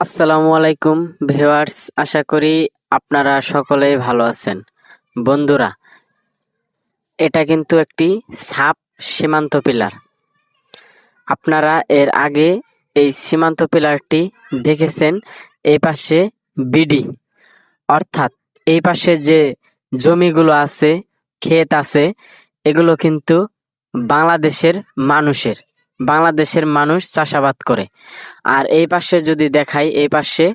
আসসালামু আলাইকুম, ভিউয়ার্স। আশা করি আপনারা সকলেই ভালো আছেন। বন্ধুরা, এটা কিন্তু একটি সাপ সীমান্ত পিলার। আপনারা এর আগে এই সীমান্ত পিলারটি দেখেছেন, এই পাশে বিডি। অর্থাৎ এই পাশে যে জমিগুলো আছে, ক্ষেত আছে, এগুলো কিন্তু বাংলাদেশের মানুষের। বাংলাদেশের মানুষ চাষাবাদ করে। আর এই পাশে যদি দেখাই, এই পাশে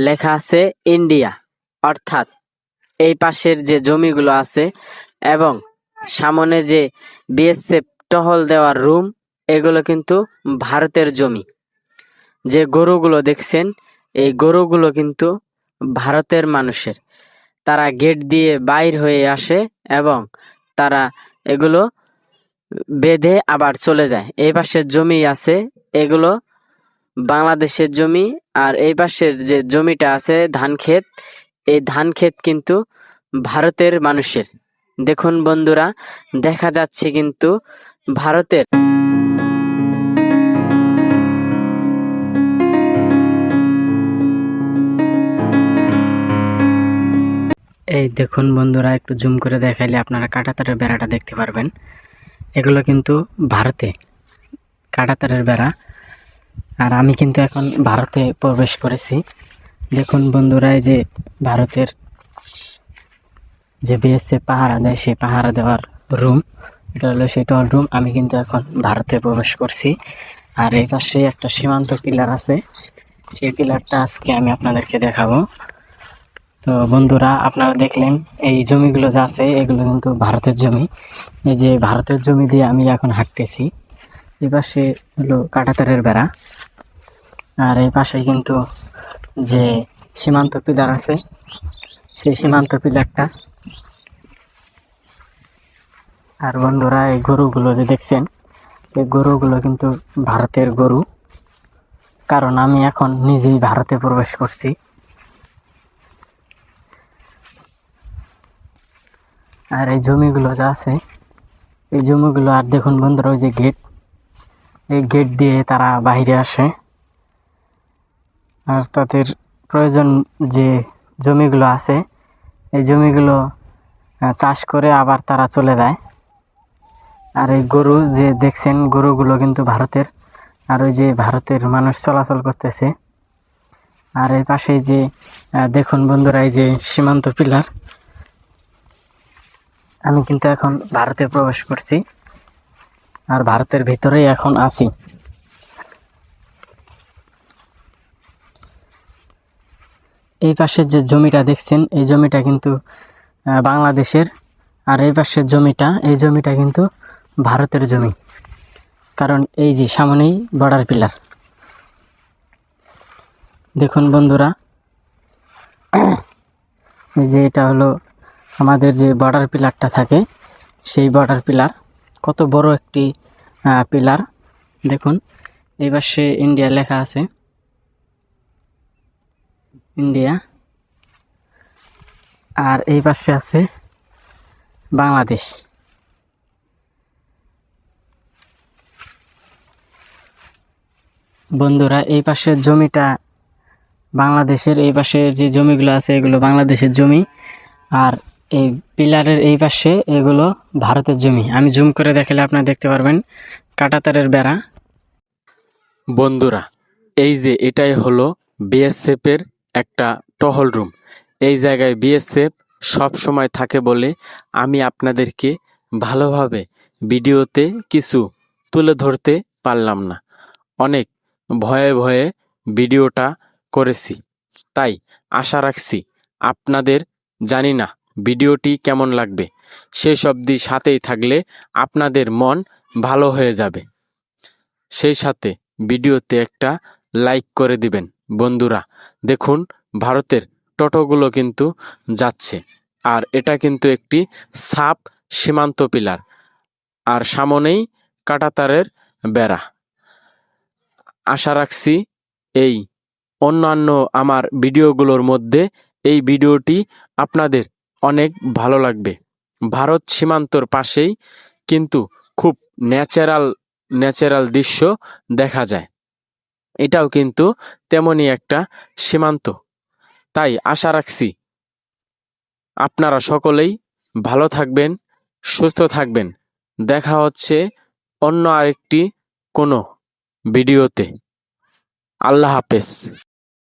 লেখা আছে ইন্ডিয়া, অর্থাৎ এই পাশের যে জমিগুলো আছে এবং সামনে যে বিএসএফ টহল দেওয়ার রুম, এগুলো কিন্তু ভারতের জমি। যে গরুগুলো দেখছেন, এই গরুগুলো কিন্তু ভারতের মানুষের। তারা গেট দিয়ে বাইর হয়ে আসে এবং তারা এগুলো বেঁধে আবার চলে যায়। এই পাশের জমি আছে, এগুলো বাংলাদেশের জমি, আর এই পাশের যে জমিটা আছে, ধান ক্ষেত, এই ধান ক্ষেত কিন্তু ভারতের মানুষের। দেখুন বন্ধুরা, দেখা যাচ্ছে কিন্তু ভারতের এই দেখুন বন্ধুরা, একটু জুম করে দেখাইলে আপনারা কাঁটাতারের বেড়াটা দেখতে পারবেন। এগুলো কিন্তু ভারতে, কাঁটাতারের বেড়া। আর আমি কিন্তু এখন ভারতে প্রবেশ করেছি। দেখুন বন্ধুরা যে ভারতের যে বিএসএফ পাহারা দেয়, সেই পাহারা দেওয়ার রুম এটা হলো সেই টল রুম আমি কিন্তু এখন ভারতে প্রবেশ করছি। আর এই পাশে একটা সীমান্ত পিলার আছে। সেই পিলারটা আজকে আমি আপনাদেরকে দেখাবো। তো বন্ধুরা, আপনারা দেখলেন এই জমিগুলো যা আছে, এগুলো কিন্তু ভারতের জমি। এই যে ভারতের জমি দিয়ে আমি এখন হাঁটতেছি। এই পাশে হলো কাঁটাতারের বেড়া। আর এই পাশে কিন্তু যে সীমান্ত পিলার আছে, সেই সীমান্ত পিলারটা। আর বন্ধুরা, এই গরুগুলো যে দেখছেন, এই গরুগুলো কিন্তু ভারতের গরু। কারণ আমি এখন নিজেই ভারতে প্রবেশ করছি। আর এই জমিগুলো যা আছে, এই জমিগুলো আর দেখুন বন্ধুরা, ওই যে গেট এই গেট দিয়ে তারা বাইরে আসে। আর তাদের প্রয়োজন যে জমিগুলো আছে, এই জমিগুলো চাষ করে আবার তারা চলে যায়। আর এই গরু যে দেখছেন, গরুগুলো কিন্তু ভারতের, আর ওই যে ভারতের মানুষ চলাচল করতেছে। আর এই পাশে যে দেখুন বন্ধুরা, এই যে সীমান্ত পিলার আমি কিন্তু এখন ভারতে প্রবেশ করছি। আর ভারতের ভিতরেই এখন আছি। এই পাশের যে জমিটা দেখছেন, এই জমিটা কিন্তু বাংলাদেশের। আর এই পাশের জমিটা, এই জমিটা কিন্তু ভারতের জমি। কারণ এই যে সামনেই বর্ডার পিলার দেখুন বন্ধুরা, এই যে এটা হলো আমাদের যে বর্ডার পিলারটা থাকে, সেই বর্ডার পিলার কত বড় একটি পিলার দেখুন, এই পাশে ইন্ডিয়া লেখা আছে। ইন্ডিয়া আর এই পাশে আছে বাংলাদেশ বন্ধুরা, এই পাশের জমিটা বাংলাদেশের, এই পাশে যে জমিগুলো আছে, এগুলো বাংলাদেশের জমি। আর এই পিলারের এই পাশে এগুলো ভারতের জমি। আমি জুম করে দেখালে আপনারা দেখতে পারবেন কাঁটাতারের বেড়া। বন্ধুরা, এই যে এটাই হলো বিএসএফের একটা টহল রুম। এই জায়গায় বিএসএফ সব সময় থাকে বলে আমি আপনাদেরকে ভালোভাবে ভিডিওতে কিছু তুলে ধরতে পারলাম না। অনেক ভয়ে ভয়ে ভিডিওটা করেছি। তাই আশা রাখছি আপনাদের জানি না ভিডিওটি কেমন লাগবে? সেই অবধি সাথেই থাকলে আপনাদের মন ভালো হয়ে যাবে। সেই সাথে ভিডিওতে একটা লাইক করে দিবেন। বন্ধুরা, দেখুন, ভারতের টোটোগুলো কিন্তু যাচ্ছে। আর এটা কিন্তু একটি সাপ সীমান্ত পিলার। আর সামনেই কাটাতারের বেড়া। আশা রাখছি এই অন্যান্য আমার ভিডিওগুলোর মধ্যে এই ভিডিওটি আপনাদের অনেক ভালো লাগবে। ভারত সীমান্তর পাশেই কিন্তু খুব ন্যাচারাল ন্যাচারাল দৃশ্য দেখা যায়। এটাও কিন্তু তেমনই একটা সীমান্ত। তাই আশা রাখছি আপনারা সকলেই ভালো থাকবেন, সুস্থ থাকবেন। দেখা হচ্ছে অন্য আরেকটি কোনো ভিডিওতে। আল্লাহ হাফেজ।